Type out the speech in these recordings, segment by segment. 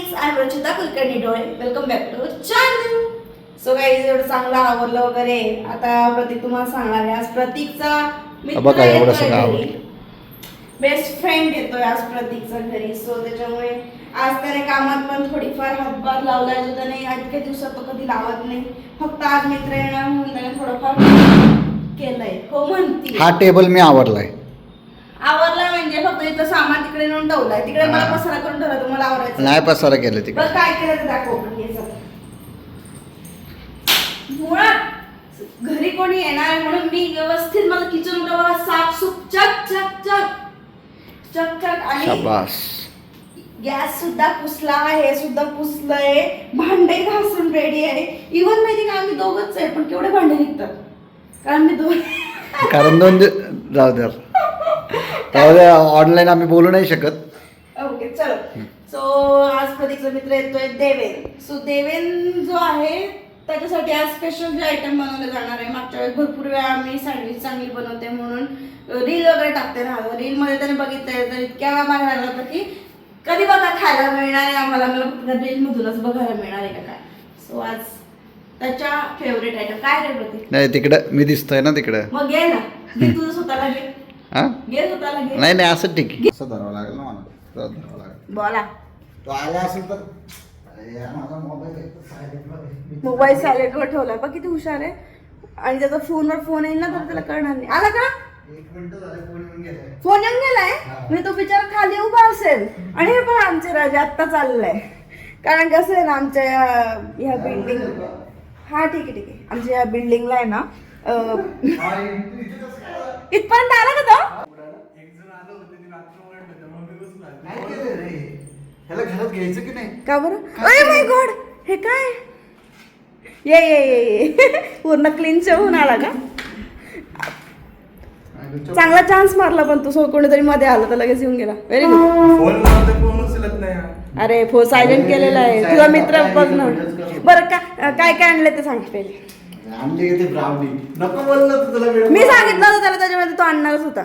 Guys I Rachita Kulkarni Dole welcome back to channel so guys एवढं चांगलं आवरलं वगैरे. आता प्रतीक तुम्हाला सांगणार आहे आज प्रतीकचा आवरलं. बेस्ट फ्रेंड येतोय आज प्रतीकचा घरी. सो त्याच्यामुळे आज त्याने कामात पण थोडीफार हातभार लावलाय जो त्याने इतक्या दिवसात तो कधी लावत नाही. फक्त आज मित्र येणार म्हणून त्याने थोडंफार केलंय. हो म्हणती हा टेबल मी आवडलाय आवरला म्हणजे फक्त इथं सामान तिकडे नेऊन ठेवलाय. तिकडे मला हा. पसारा करून ठेवला तुम्हाला आवरायचं नाही पसारा केलं बघ तिकडे काय केलं ते दाखव हे सगळं. मुळात घरी कोणी येणार आहे म्हणून मी व्यवस्थित मला किचन बघा साफसूफ चक चक चक. चक चक आणि शाबास. गॅस सुद्धा पुसला हे सुद्धा पुसलंय. भांडे घासून रेडी आहे. इव्हन माहिती का आम्ही दोघच आहे पण केवढे भांडे निघतात? कारण मी दोन कारण दोन जाऊ द्या द्या ऑनलाईन आम्ही बोलू नाही शकत. ओके चलो. सो आज प्रतीकचा मित्र येतोय? देवेन. सो देवेन जो आहे त्याच्यासाठी आज स्पेशल जे आयटम बनवले जाणार आहे. मागच्या वेळेस भरपूर वेळा आम्ही सँडविच चांगली बनवते म्हणून रील वगैरे टाकते ना. रील मध्ये त्याने बघितलंय तर इतक्या वेळा मागे लागला होता की कधी बघा खायला मिळणार आहे आम्हाला. मला फक्त रील मधूनच बघायला मिळणार आहे का काय? सो आज त्याच्या फेवरेट आयटम काय रे प्रतीक? नाही तिकडं मी दिसतोय ना तिकडं. मग घे ना. तुझं स्वतःला घे. हा? नाही नाही असं ठीक आहे. असं धरावं लागेल ना मला. धरावं लागेल. बोला. तो आला असेल तर अरे यार, माझा मोबाईल silent वर आहे. मोबाईल सायलेंटवर ठेवलाय. बघ किती हुशार आहे. आणि त्याचा फोनवर फोन येईल ना तर त्याला कळणार नाही. आला का? एक मिनिट झाले फोन येऊन गेलाय. फोन येऊन गेलाय? म्हणजे तो बिचारा खाली उभा असेल. आणि हे पण आमचे राजा आत्ता चाललाय. कारण कसं आहे ना आमच्या या- ह्या बिल्डिंग हा. ठीक आहे ठीक आहे. आमच्या या बिल्डिंगला आहे ना अं, इथपर्यंत आला का तो? नाही केलं रे. ह्याला घरात घ्यायचं की नाही का बरं अरे माय गॉड हे काय? ये ये ये ये. पूर्ण क्लीन होऊन आला का? चांगला चान्स मारला पण तू. सो कोणीतरी मध्ये आलं तर लगेच येऊन गेला. व्हेरी गुड फोन लावतो फोन उचलत नाही हा. अरे फो सायलेंट केलेला आहे. तुझा मित्र बघ ना. बरं का काय काय आणलं ते सांग पहिले. ती ब्राउनी नको बोललं तर तुला वेळ मी सांगितलं होतं त्याला त्याच्यामध्ये तो आणणारच होता.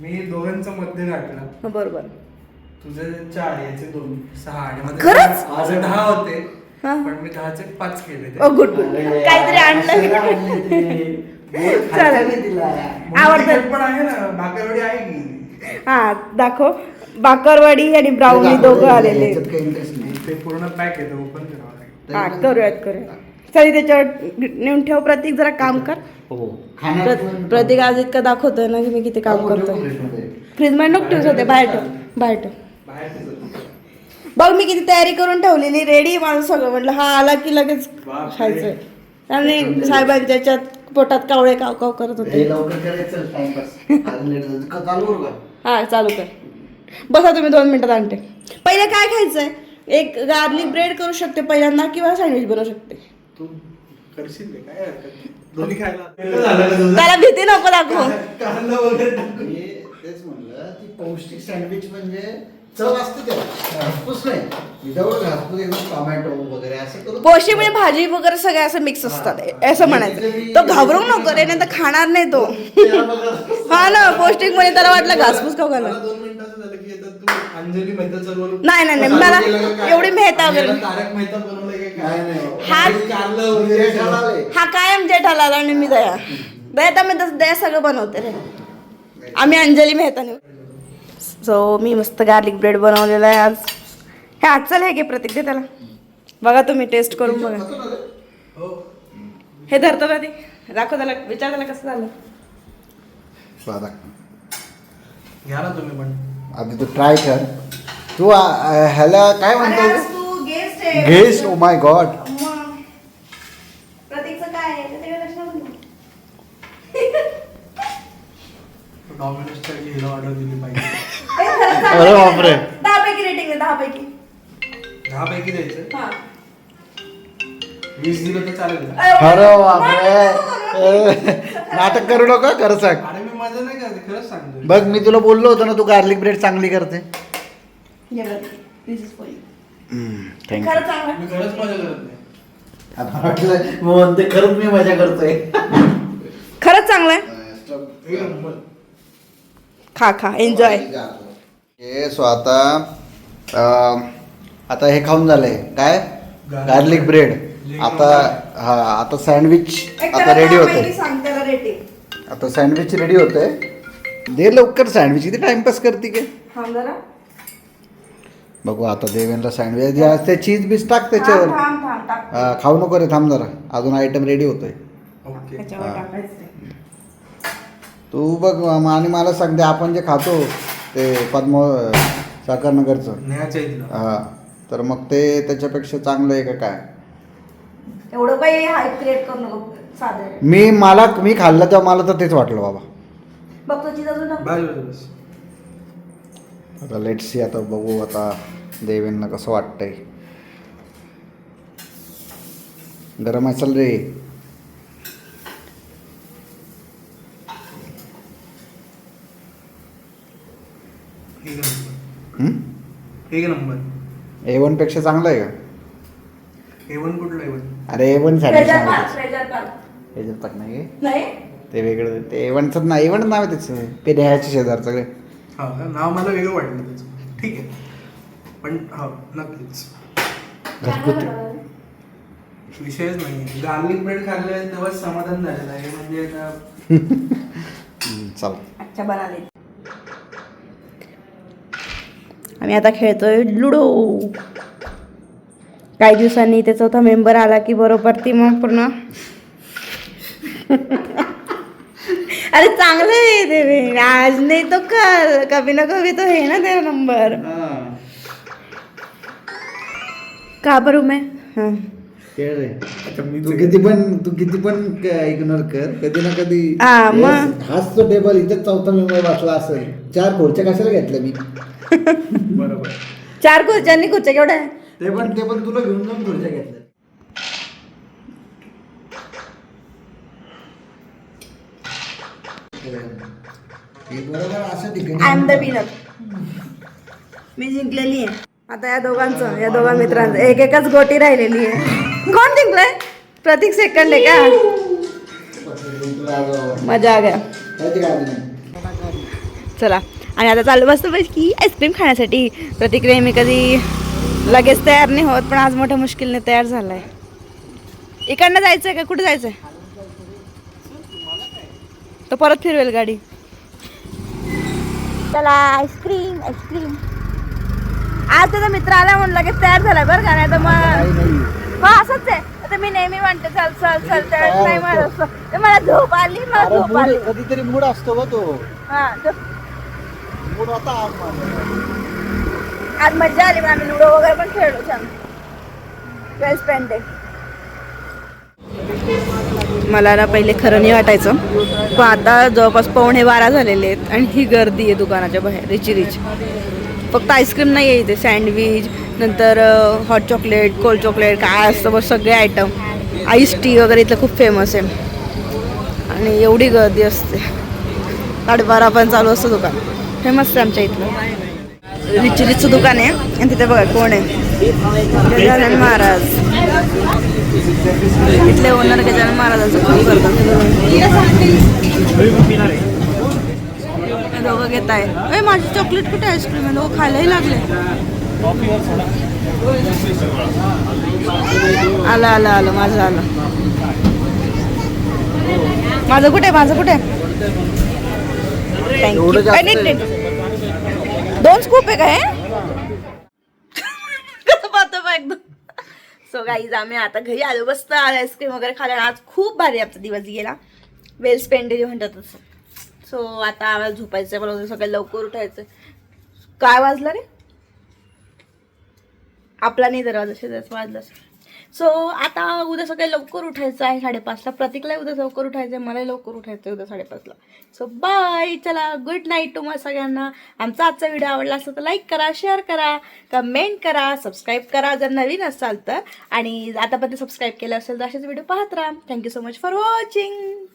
मी दोघांचं मध्ये गाठला. हं, बरोबर. तुझे चार याचे दोन सहा आणि माझे खरंच? पाच- माझे दहा होते हा. पण मी दहाचे पाच केले ते. ओ गुड गुड काहीतरी आणलं. आवडतं. पण आहे ना भाकरवडी आहे की? हा दाखव. बाकरवाडी आणि ब्राउनी दोघं आलेले. काही इंटरेस्ट नाही. ते पूर्ण पॅक येतं ओपन करावं लागेल. हा करूयात करूयात. चल त्याच्यावर नेऊन ठेव प्रतीक जरा काम कर. हो. प्र- प्रतीक आज इतकं दाखवतोय ना की मी किती काम करतोय. फ्रीजमध्ये नको ठेवू सध्या बाहेर ठेव बाहेर ठेव. बघ मी किती तयारी करून ठेवलेली रेडी माझं सगळं म्हटलं हा आला की लगेच बापरे. खायचंय. आणि साहेबांच्या याच्यात पोटात कावळे काव काव करत होते. लवकर करायचं टाइमपास. आज लेट झालं. का चालू करू का? हा चालू कर. बसा तुम्ही दोन मिनिटात आणते. पहिले काय खायचंय? एक गार्लिक ब्रेड करू शकते पहिल्यांदा किंवा सँडविच बनवू शकते? तू करशील ते, काय हरकत नाही. दोन्ही खायला का? त्याला भीती नको दाखव. कांदा वगैरे टाकून. मी तेच म्हणलं ती पौष्टिक सँडविच म्हणजे चव असते त्याला. घासपूस नाही. विदाऊट घासपूस एकदम टोमॅटो वगैरे असं करून पोशी म्हणजे भाजी वगैरे सगळे असं मिक्स असतात. असं म्हणायचं. तो घाबरू नको रे नाही तर खाणार नाही तो. त्याला बघा. हा ना पौष्टिक म्हणजे त्याला वाटलं घासपूस खाऊ घाला मला दोन की अंजली मेहताचं रोल नाही, नाही, नाही, मला का? एवढी मेहता वगैरे- तारक मेहता का काय? नाही. हा-. हा कायम जेठाला आणि मी दया. दया तर मी तसं दया सगळं बनवते रे. आम्ही अंजली मेहताने सो मी मस्त गार्लिक ब्रेड बनवलेला आहे आज. हे आज चल हे घे प्रतीक दे त्याला? बघा तुम्ही टेस्ट करून बघा. हो. हे धरतो ना ते दाखव त्याला विचार त्याला कसं झालं. घ्या ना तुम्ही पण. आधी तू ट्राय कर. तू आ- ह्याला काय म्हणतो तू guest guest oh my god प्रतीकचं काय आहे? ते त्याच्या लक्षात नाही. डॉमिनोजच्या घ्यायला ऑर्डर दिली पाहिजे ए, खरंच चांगलं अरे बापरे. ना. दहा पैकी रेटिंग आहे दहा पैकी दहा पैकी द्यायचं? हा. वीस दिलं तर चालेल का? अरे बापरे. नाटक करू नका खरं सांग. अरे मी मजा नाही करते खरंच सांगतो. बघ मी तुला बोललो होतो ना तू गार्लिक ब्रेड चांगली करते. चांगलं. मी खरंच मजा करत नाही. वाटलं म्हणते खरंच मी मजा करतोय. खरंच चांगलं आहे? एक नंबर. खा खा एन्जॉय हे सो आता अं, आता हे खाऊन झालंय. काय? गार्लिक ब्रेड आता हा आता सँडविच आता रेडी होते माहिती सांग त्याला रेटिंग आता सँडविच रेडी होते दे लवकर सँडविच किती टाइमपास करते की. बघू आता देवेंद्र सँडविच असते चीज बीज टाक त्याच्यावर. हा, खाऊ नको रे थांब जरा. अजून आयटम रेडी होतोय. ओके. त्याच्यावर हा. टाकायचं तू. बघ आणि मला सांग ते आपण जे खातो ते पद्म आहे तिला हा तर मग ते त्याच्यापेक्षा चांगलं आहे का काय? एवढं काही हाय क्रिएट करू नको. साधं मी मला मी खाल्लं तेव्हा मला तर तेच वाटलं बाबा. बघतो चीज अजून टाक. बस बस बस आता लेट सी आता बघू आता देवेंना कसं वाटतंय. गरम असेल रे. एक नंबर. हम्म? एक नंबर. ए वनपेक्षा चांगलं आहे का? एवन कुठलं एवन अरे ए वन पार्क पार्क याच्यात टाक नाही हे. नाही. ते वेगळं ते ए वनचं नाही ए वन नाव आहे त्याचं. पेढ्याच्या शेजार सगळे. हा का नाव मला वेगळं वाटलं त्याचं. ठीक आहे. पण हा नक्कीच. घरगुती. विषयच नाही गार्लिक ब्रेड खाल्लं तेव्हाच समाधान झालेलं आहे. म्हणजे आता हम्म, चला. अच्छा बनाले आम्ही आता खेळतोय लुडो. काही दिवसांनी ते चौथा मेंबर आला की बरोबर ती मग पूर्ण अरे चांगलं आहे ते आज नाही तो कल कभी ना कभी तो है ना तेरा नंबर. का बरू मैं हाँ. खेळ रे. अच्छा मी तू किती पण तू किती पण इग्नोर कर. कधी ना कधी हा, मग. हेच- हाच तो टेबल इथेच चौथा मेंबर बसला असेल. चार खुर्च्या कशाला घेतल्या मी? बरोबर. चार खुर्च्यांनी खुर्च्या केवढ्या? आहे? ते पण ते पण तुला घेऊन जाऊन खुर्च्या घेतल्या. हे बरोबर असं ठिकाणी मी जिंकलेली आहे. आता या दोघांचं या दोघा मित्रांचं. एक एकच गोटी राहिलेली आहे. कोण जिंकलंय? प्रतीक सेकंड आहे का? मजा आ गया. चला. आणि आता चालू मस्त की आईस्क्रीम खाण्यासाठी प्रतीक नेहमी कधी लगेच तयार नाही होत पण आज मोठ्या मुश्किलने तयार झालाय. इकडनं जायचंय का? कुठे जायचंय? तो परत फिरवेल गाडी. चला आईस्क्रीम आईस्क्रीम आज त्याचा मित्र आला म्हणून लगेच तयार झालाय बरं का नाही तर मग हा असंच आहे. आता मी नेहमी म्हणते चल चल चल त्यावेळेस नाही मला असं. तर मला झोप आली मला झोप आली. कधीतरी मूड असतो बघ तो. हा तर मूड होता आज माझा. आज मजा आली पण आम्ही लुडो वगैरे पण खेळलो छान. वेल स्पेंड आहे मला ना पहिले खरं नाही वाटायचं. पण आता जवळपास पावणे बारा झालेले आहेत आणि ही गर्दी आहे दुकानाच्या बाहेर. रिची रिच. फक्त आईस्क्रीम नाही आहे इथे. सँडविच नंतर हॉट चॉकलेट कोल्ड चॉकलेट काय असतं बस सगळे आयटम आईस टी वगैरे इथलं खूप फेमस आहे. आणि एवढी गर्दी असते. साडेबारा पण चालू असतं दुकान. फेमस आहे आमच्या इथलं. रिचरिचचं दुकान आहे. आणि तिथे बघा कोण आहे. गजानन महाराज. इथले ओनर गजानन महाराजांचं खूप करतात. दोघं घेत आहे. ए माझी चॉकलेट कुठे आईस्क्रीम आहे दोघं खायलाही लागले. आलं आलं आलं माझं आलं. माझं कुठे माझं कुठे थँक्यू दोन स्कूप आहे काय कसं पाहतो बा एकदम सो गाईज आम्ही आता घरी आलो. बसतो आईस्क्रीम वगैरे खाल्ला आज खूप भारी आमचा दिवस गेला. वेल स्पेंडेड म्हणतात तसं. सो आता आम्हाला झोपायचं आहे मला लवकर उठायचं काय वाजलं रे? आपला नाही दरवाजा शेजारचा वाजला सो आता उद्या सकाळी लवकर उठायचं आहे साडेपाचला. प्रतीकला उद्या लवकर उठायचं आहे मलाही लवकर उठायचं आहे उद्या साडेपाचला. सो बाय चला गुड नाईट तुम्हाला सगळ्यांना. आमचा आजचा व्हिडिओ आवडला असेल तर लाईक करा शेअर करा कमेंट करा सबस्क्राईब करा जर नवीन असाल तर. आणि आतापर्यंत सबस्क्राईब केलं असेल तर असेच व्हिडिओ पाहत राहा. Thank you so much for watching